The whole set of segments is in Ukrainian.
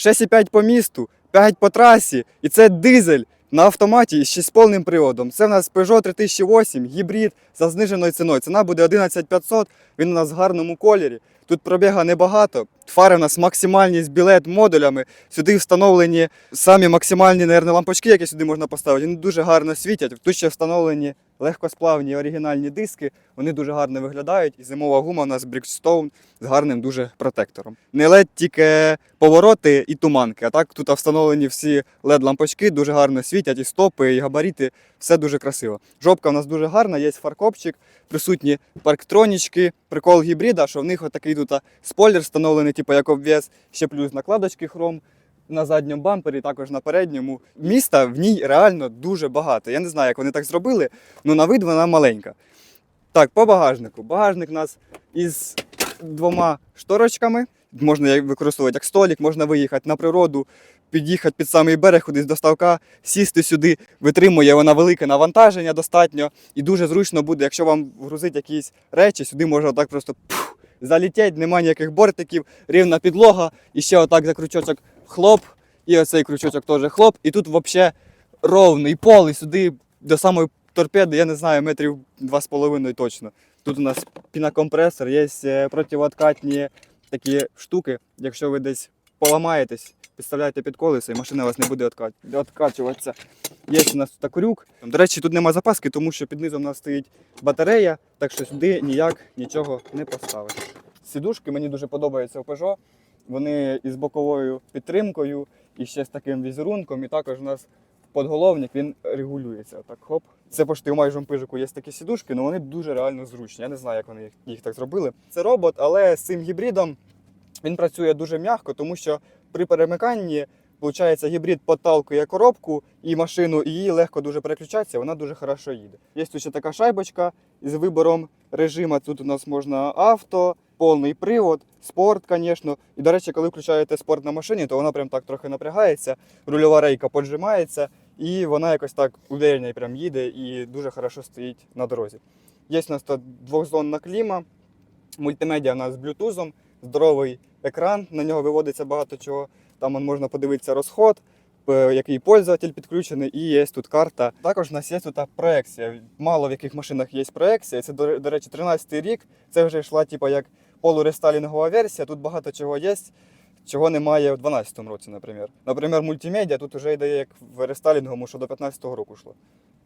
6,5 по місту, 5 по трасі, і це дизель на автоматі ще з повним приводом. Це в нас Peugeot 3008, гібрид за зниженою ціною. Ціна буде 11500, він у нас в гарному кольорі. Тут пробіга небагато. Фари у нас максимальні з білет модулями. Сюди встановлені самі максимальні, наверное, лампочки, які сюди можна поставити. Вони дуже гарно світять. Тут ще встановлені легкосплавні оригінальні диски. Вони дуже гарно виглядають. І зимова гума у нас Bridgestone з гарним дуже протектором. Не LED, тільки повороти і туманки. А так тут встановлені всі led лампочки дуже гарно світять, і стопи, і габарити. Все дуже красиво. Жопка у нас дуже гарна, є фаркопчик, присутні парктронічки, прикол гібрида, що в них отакий тут спойлер встановлений, типу як обвес, ще плюс накладочки хром. На задньому бампері, також на передньому. Міста в ній реально дуже багато. Я не знаю, як вони так зробили, але на вид вона маленька. Так, по багажнику. Багажник у нас із двома шторочками. Можна використовувати як столик, можна виїхати на природу, під'їхати під самий берег, кудись до ставка, сісти сюди, витримує вона велике навантаження достатньо. І дуже зручно буде, якщо вам грузить якісь речі, сюди можна отак просто залітять, немає ніяких бортиків, рівна підлога, і ще отак за крючочок хлоп, і оцей крючочок теж хлоп. І тут взагалі ровний пол, і сюди до самої торпеди, я не знаю, метрів 2,5 точно. Тут у нас пінакомпресор, є е, противооткатні такі штуки. Якщо ви десь поламаєтесь, підставляєте під колесо, і машина у вас не буде откат... откачуватися. Є у нас тут крюк. До речі, тут нема запаски, тому що під низом у нас стоїть батарея, так що сюди ніяк нічого не поставиш. Сідушки мені дуже подобаються у Peugeot. Вони із боковою підтримкою і ще з таким візерунком. І також у нас подголовник він регулюється. Так, хоп. Це пошти у майжому пижику є такі сідушки, але вони дуже реально зручні. Я не знаю, як вони їх, так зробили. Це робот, але з цим гібридом він працює дуже м'яко, тому що при перемиканні, виходить, гібрид підталкує коробку і машину, і її легко дуже переключатися, вона дуже хорошо їде. Є тут ще така шайбочка з вибором режиму. Тут у нас можна авто, повний привод, спорт, звісно. І, до речі, коли включаєте спорт на машині, то вона прям так трохи напрягається, рульова рейка поджимається, і вона якось так уверенно прям їде і дуже хорошо стоїть на дорозі. Є у нас тут двохзонна кліма, мультимедіа у нас з блютузом, здоровий екран, на нього виводиться багато чого. Там можна подивитися розход, який пользователь підключений, і є тут карта. Також у нас є тут проекція. Мало в яких машинах є проекція. Це, до речі, 13-й рік. Це вже йшла типу, як полурестайлінгова версія. Тут багато чого є, чого немає в 12-му році, наприклад. Наприклад, мультимедіа тут вже йде як в рестайлінговому, що до 15-го року йшло.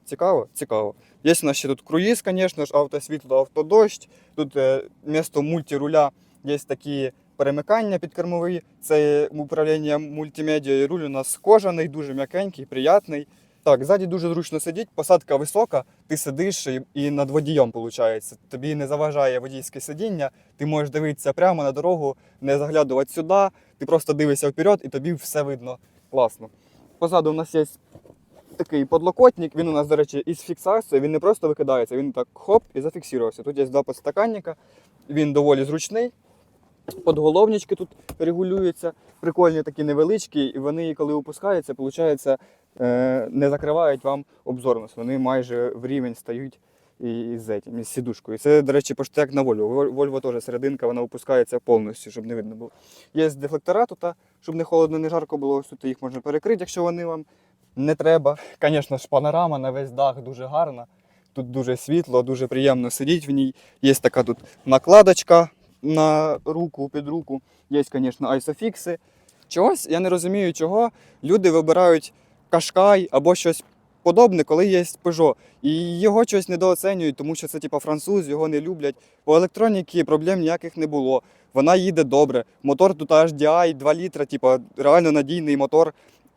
Цікаво? Цікаво. Є у нас ще тут круїз, звісно ж, автосвітло, автодощ. Тут е, місто мультируля є такі перемикання підкермові. Це управління мультимедією. Руль у нас кожаний, дуже м'якенький, приятний. Так, ззаді дуже зручно сидіти, посадка висока, ти сидиш і, над водієм, виходить. Тобі не заважає водійське сидіння, ти можеш дивитися прямо на дорогу, не заглядувати сюди, ти просто дивишся вперед і тобі все видно класно. Позаду у нас є такий подлокотник, він у нас, до речі, із фіксацією, він не просто викидається, він так хоп і зафіксувався. Тут є два подстаканника, він доволі зручний. Подголовнички тут регулюються, прикольні такі невеличкі, і вони, коли опускаються, виходить, не закривають вам обзорність. Вони майже в рівень стають із, із сідушкою. Це, до речі, як на Volvo. Volvo теж серединка, вона опускається повністю, щоб не видно було. Є дефлектора тут, щоб не холодно, не жарко було. Ось Тут їх можна перекрити, якщо вони вам не треба. Звісно ж, панорама на весь дах дуже гарна. Тут дуже світло, дуже приємно сидіти в ній. Є така тут накладочка на руку, під руку. Є, звісно, айсофікси. Чогось я не розумію, чого люди вибирають кашкай або щось подобне, коли є Peugeot. І його щось недооцінюють, тому що це типа француз, його не люблять. По електроніки проблем ніяких не було. Вона їде добре. Мотор тут HDI 2 літра, типу, реально надійний мотор.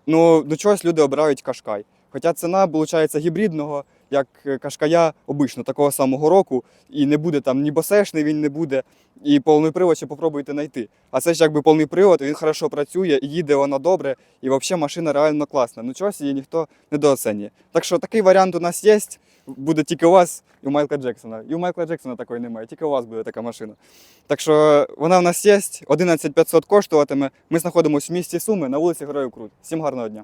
Ну, до чогось люди обирають кашкай. Хоча ціна, виходить, гібридного, як е, кашкая обично, такого самого року, і не буде там ні босешний, він не буде, і повний привод ще попробуйте знайти. А це ж якби повний привод, він хорошо працює, їде вона добре, і взагалі машина реально класна. Ну чогось її ніхто недооцінює. Так що такий варіант у нас є. Буде тільки у вас і у Майкла Джексона. І у Майкла Джексона такої немає, тільки у вас буде така машина. Так що вона в нас є, 11500 коштуватиме. Ми знаходимося в місті Суми на вулиці Героїв Крут. Всім гарного дня.